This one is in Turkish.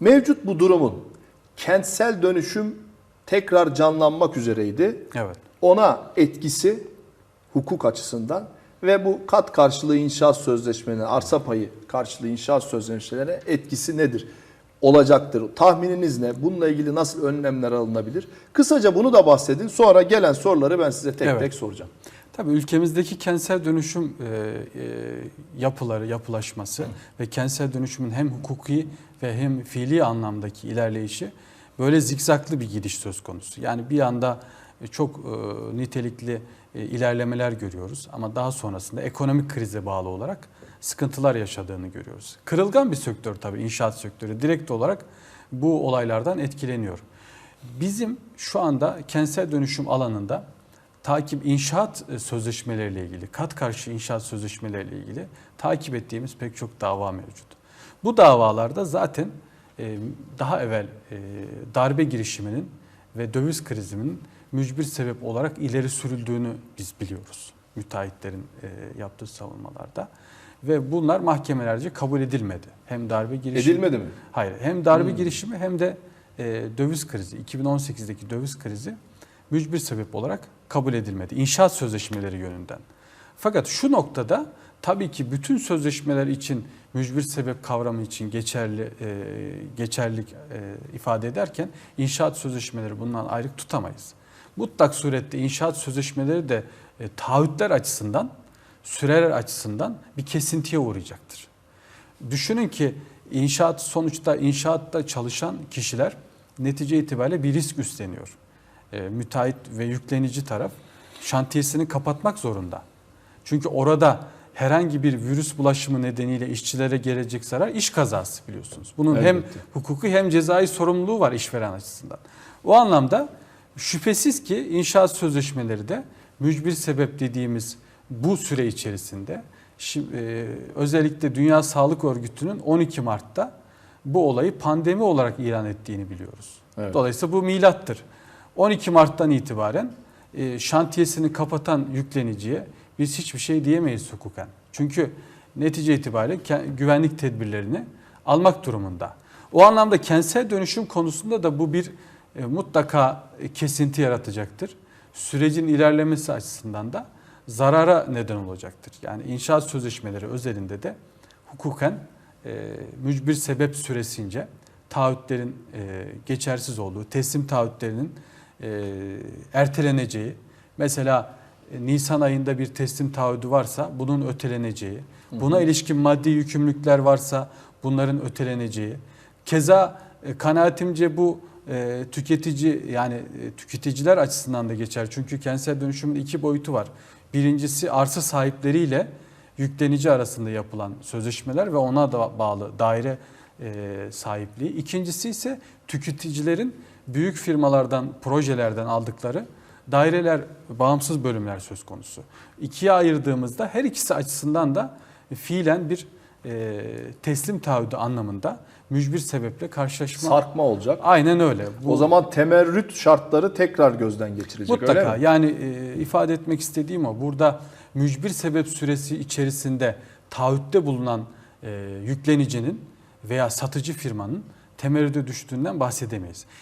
Mevcut bu durumun kentsel dönüşüm tekrar canlanmak üzereydi. Evet. Ona etkisi hukuk açısından ve bu kat karşılığı inşaat sözleşmelerine, arsa payı karşılığı inşaat sözleşmelerine etkisi nedir? Olacaktır. Tahmininiz ne? Bununla ilgili nasıl önlemler alınabilir? Kısaca bunu da bahsedin. Sonra gelen soruları ben size tek Evet. tek soracağım. Tabii ülkemizdeki kentsel dönüşüm e, e, yapıları, yapılaşması ve kentsel dönüşümün hem hukuki ve hem fiili anlamdaki ilerleyişi böyle zikzaklı bir gidiş söz konusu. Yani bir anda e, çok e, nitelikli e, ilerlemeler görüyoruz ama daha sonrasında ekonomik krize bağlı olarak sıkıntılar yaşadığını görüyoruz. Kırılgan bir sektör tabii inşaat sektörü direkt olarak bu olaylardan etkileniyor. Bizim şu anda kentsel dönüşüm alanında takip inşaat e, sözleşmeleriyle ilgili, kat karşı inşaat sözleşmeleriyle ilgili takip ettiğimiz pek çok dava mevcut. Bu davalarda zaten e, daha evvel e, darbe girişiminin ve döviz krizinin mücbir sebep olarak ileri sürüldüğünü biz biliyoruz. Müteahhitlerin yaptığı savunmalarda. Ve bunlar mahkemelerce kabul edilmedi. Hem darbe girişimi... Edilmedi mi? Hayır. Hem darbe girişimi hem de döviz krizi, 2018'deki döviz krizi mücbir sebep olarak kabul edilmedi. İnşaat sözleşmeleri yönünden. Fakat şu noktada tabii ki bütün sözleşmeler için mücbir sebep kavramı için geçerli e, geçerlik e, ifade ederken inşaat sözleşmeleri bundan ayrık tutamayız. Mutlak surette inşaat sözleşmeleri de e, taahhütler açısından, süreler açısından bir kesintiye uğrayacaktır. Düşünün ki inşaat sonuçta inşaatta çalışan kişiler netice itibariyle bir risk üstleniyor. E, müteahhit ve yüklenici taraf şantiyesini kapatmak zorunda. Çünkü orada herhangi bir virüs bulaşımı nedeniyle işçilere gelecek zarar iş kazası biliyorsunuz. Bunun hem Elbette. hukuki hem cezai sorumluluğu var işveren açısından. O anlamda şüphesiz ki inşaat sözleşmeleri de mücbir sebep dediğimiz bu süre içerisinde şimdi, e, özellikle Dünya Sağlık Örgütü'nün 12 Mart'ta bu olayı pandemi olarak ilan ettiğini biliyoruz. Evet. Dolayısıyla bu milattır. 12 Mart'tan itibaren e, şantiyesini kapatan yükleniciye biz hiçbir şey diyemeyiz hukuken. Çünkü netice itibariyle güvenlik tedbirlerini almak durumunda. O anlamda kentsel dönüşüm konusunda da bu bir e, mutlaka e, kesinti yaratacaktır. Sürecin ilerlemesi açısından da zarara neden olacaktır. Yani inşaat sözleşmeleri özelinde de hukuken e, mücbir sebep süresince taahhütlerin e, geçersiz olduğu, teslim taahhütlerinin e, erteleneceği, mesela e, Nisan ayında bir teslim taahhüdü varsa bunun öteleneceği, buna ilişkin maddi yükümlülükler varsa bunların öteleneceği. Keza e, kanaatimce bu e, tüketici yani e, tüketiciler açısından da geçer. Çünkü kentsel dönüşümün iki boyutu var. Birincisi arsa sahipleriyle yüklenici arasında yapılan sözleşmeler ve ona da bağlı daire e, sahipliği. İkincisi ise tüketicilerin büyük firmalardan, projelerden aldıkları daireler, bağımsız bölümler söz konusu. İkiye ayırdığımızda her ikisi açısından da fiilen bir e, teslim taahhüdü anlamında mücbir sebeple karşılaşma. Sarkma olacak. Aynen öyle. O zaman temerrüt şartları tekrar gözden geçirecek öyle Mutlaka mi? yani e, ifade etmek istediğim o. Burada mücbir sebep süresi içerisinde taahhütte bulunan e, yüklenicinin veya satıcı firmanın temerrüde düştüğünden bahsedemeyiz.